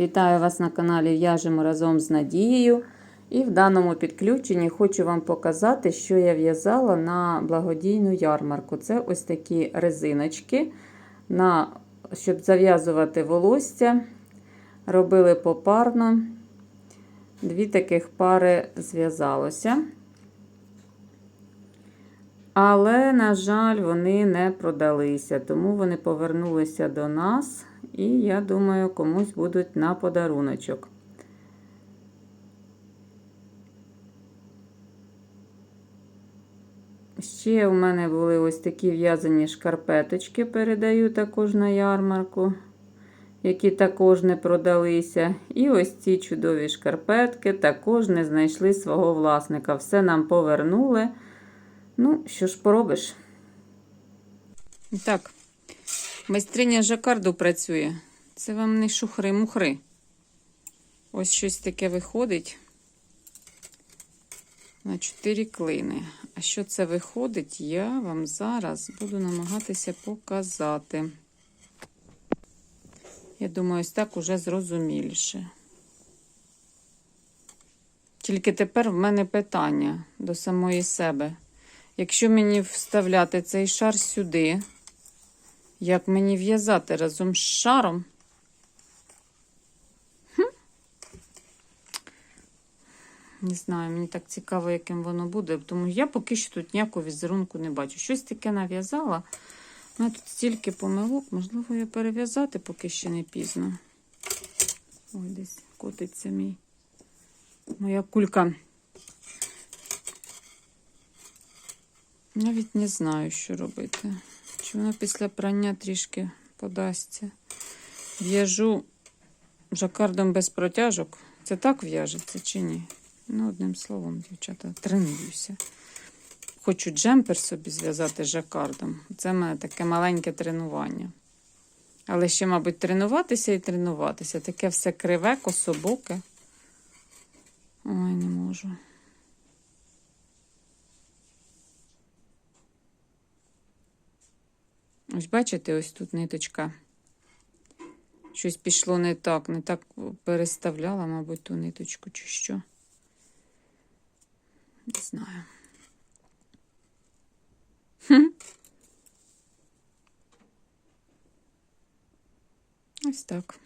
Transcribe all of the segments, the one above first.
Вітаю вас на каналі В'яжемо разом з Надією. І в даному підключенні хочу вам показати, що я в'язала на благодійну ярмарку. Це ось такі резиночки, на, щоб зав'язувати волосся. Робили попарно. Дві таких пари зв'язалося. Але, на жаль, вони не продалися, тому вони повернулися до нас. І я думаю, комусь будуть на подаруночок. Ще у мене були ось такі в'язані шкарпеточки, передаю також на ярмарку, які також не продалися. І ось ці чудові шкарпетки також не знайшли свого власника. Все нам повернули. Ну, що ж поробиш? Так, майстриня жакарду працює. Це вам не шухри-мухри. Ось щось таке виходить на 4 клини. А що це виходить, я вам зараз буду намагатися показати. Я думаю, ось так уже зрозуміліше. Тільки тепер в мене питання до самої себе. Якщо мені вставляти цей шар сюди, як мені в'язати разом з шаром? Хм? Не знаю, мені так цікаво, яким воно буде, тому я поки що тут ніякого візерунку не бачу. Щось таке нав'язала. У мене тут стільки помилок, можливо, я перев'язати поки ще не пізно. Ой, десь котиться мій. Моя кулька. Навіть не знаю, що робити. Чи воно після прання трішки подасться. В'яжу жакардом без протяжок. Це так в'яжеться чи ні? Ну, одним словом, дівчата, тренуюся. Хочу джемпер собі зв'язати жакардом. Це в мене таке маленьке тренування. Але ще, мабуть, тренуватися і тренуватися. Таке все криве, кособоке. Ой, не можу. Ось бачите, ось тут ниточка. Щось пішло не так, не так переставляла, мабуть, ту ниточку чи що. Не знаю. Хм. Ось так.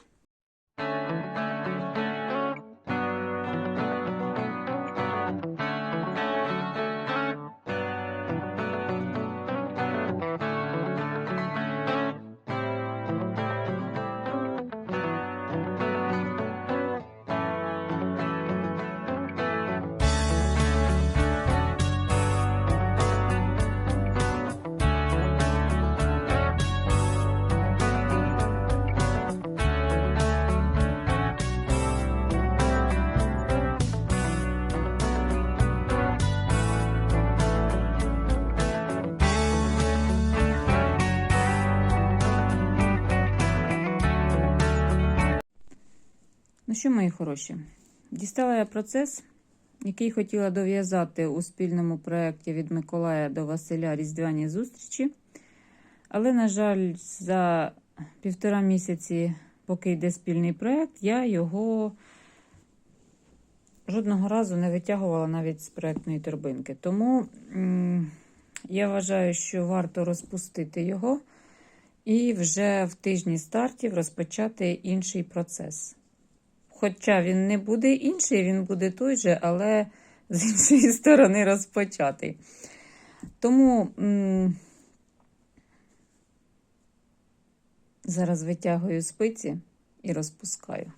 Ну що, мої хороші, дістала я процес, який хотіла дов'язати у спільному проєкті від Миколая до Василя Різдвяні зустрічі. Але, на жаль, за півтора місяці, поки йде спільний проєкт, я його жодного разу не витягувала навіть з проєктної торбинки. Тому я вважаю, що варто розпустити його і вже в тижні стартів розпочати інший процес. Хоча він не буде інший, він буде той же, але з іншої сторони розпочатий. Тому м зараз витягую спиці і розпускаю.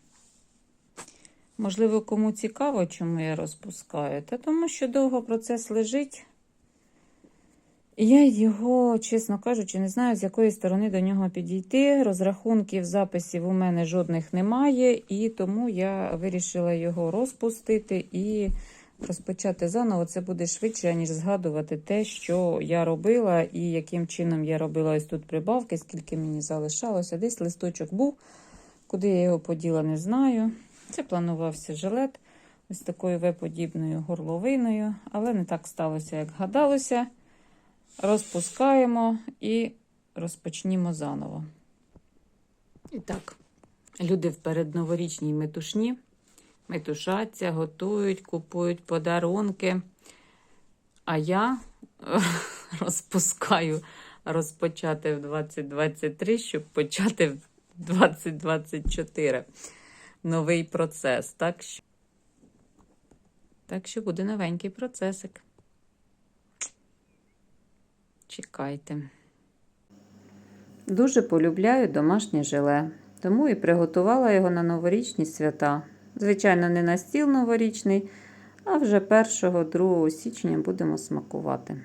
Можливо, кому цікаво, чому я розпускаю, та тому що довго процес лежить. Я його, чесно кажучи, не знаю, з якої сторони до нього підійти. Розрахунків, записів у мене жодних немає, і тому я вирішила його розпустити і розпочати заново. Це буде швидше, ніж згадувати те, що я робила, і яким чином я робила ось тут прибавки, скільки мені залишалося. Десь листочок був, куди я його поділа, не знаю. Це планувався жилет ось такою веподібною горловиною, але не так сталося, як гадалося. Розпускаємо і розпочнімо заново. І так, Люди в передноворічній метушні метушаться, готують, купують подарунки. А я розпускаю розпочати в 2023, щоб почати в 2024 новий процес. Так що, так що буде новенький процесик. Чекайте. Дуже полюбляю домашнє желе, тому і приготувала його на новорічні свята. Звичайно, не на стіл новорічний, а вже 1-2 січня будемо смакувати.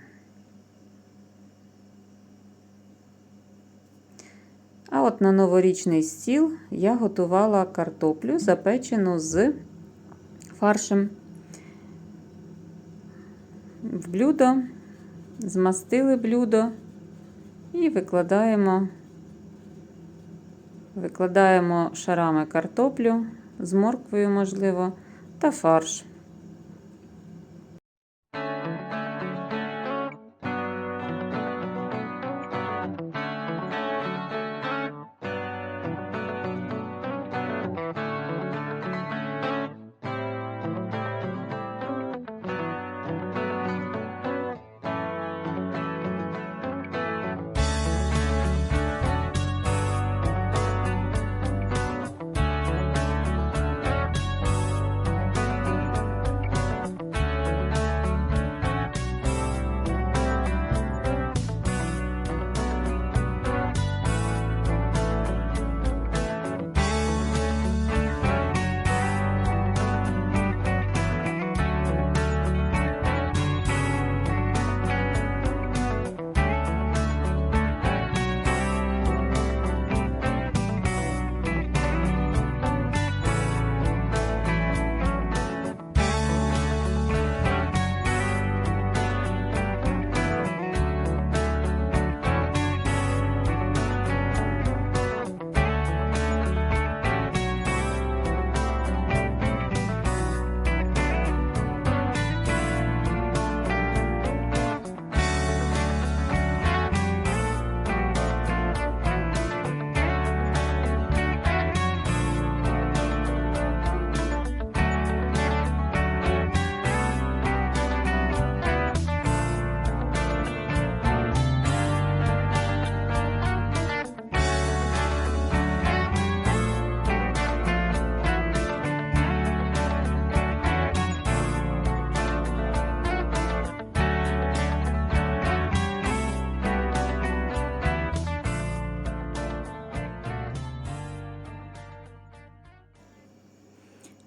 А от на новорічний стіл я готувала картоплю, запечену з фаршем. В блюдо змастили блюдо і викладаємо, викладаємо шарами картоплю з морквою, можливо, та фарш.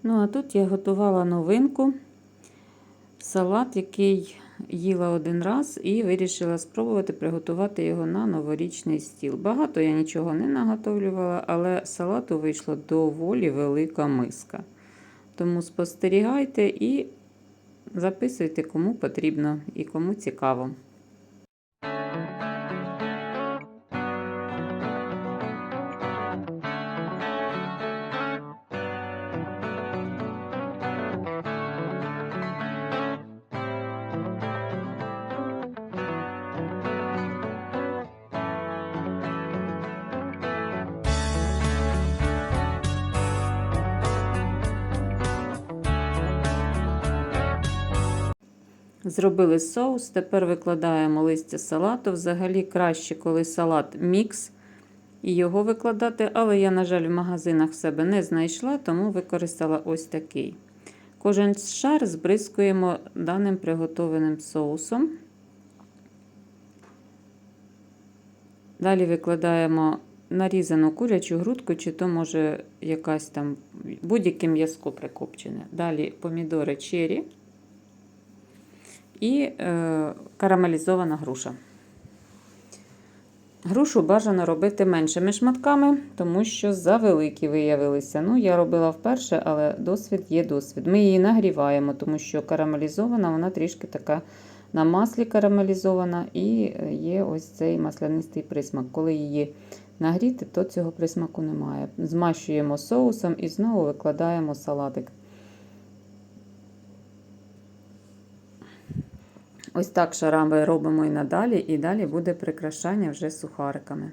Ну, а тут я готувала новинку. Салат, який їла один раз, і вирішила спробувати приготувати його на новорічний стіл. Багато я нічого не наготовлювала, але салату вийшла доволі велика миска. Тому спостерігайте і записуйте, кому потрібно і кому цікаво. Зробили соус, тепер викладаємо листя салату. Взагалі краще, коли салат мікс, і його викладати, але я, на жаль, в магазинах в себе не знайшла, тому використала ось такий. Кожен шар збризкуємо даним приготованим соусом. Далі викладаємо нарізану курячу грудку, чи то, може, якась там будь-яке м'язко прикопчене. Далі помідори чері і е, карамелізована груша. Грушу бажано робити меншими шматками, тому що завеликі виявилися. Ну, я робила вперше, але досвід є досвід. Ми її нагріваємо, тому що карамелізована, вона трішки така на маслі карамелізована, і є ось цей маслянистий присмак. Коли її нагріти, то цього присмаку немає. Змащуємо соусом і знову викладаємо салатик. Ось так шарами робимо і надалі, і далі буде прикрашання вже сухариками.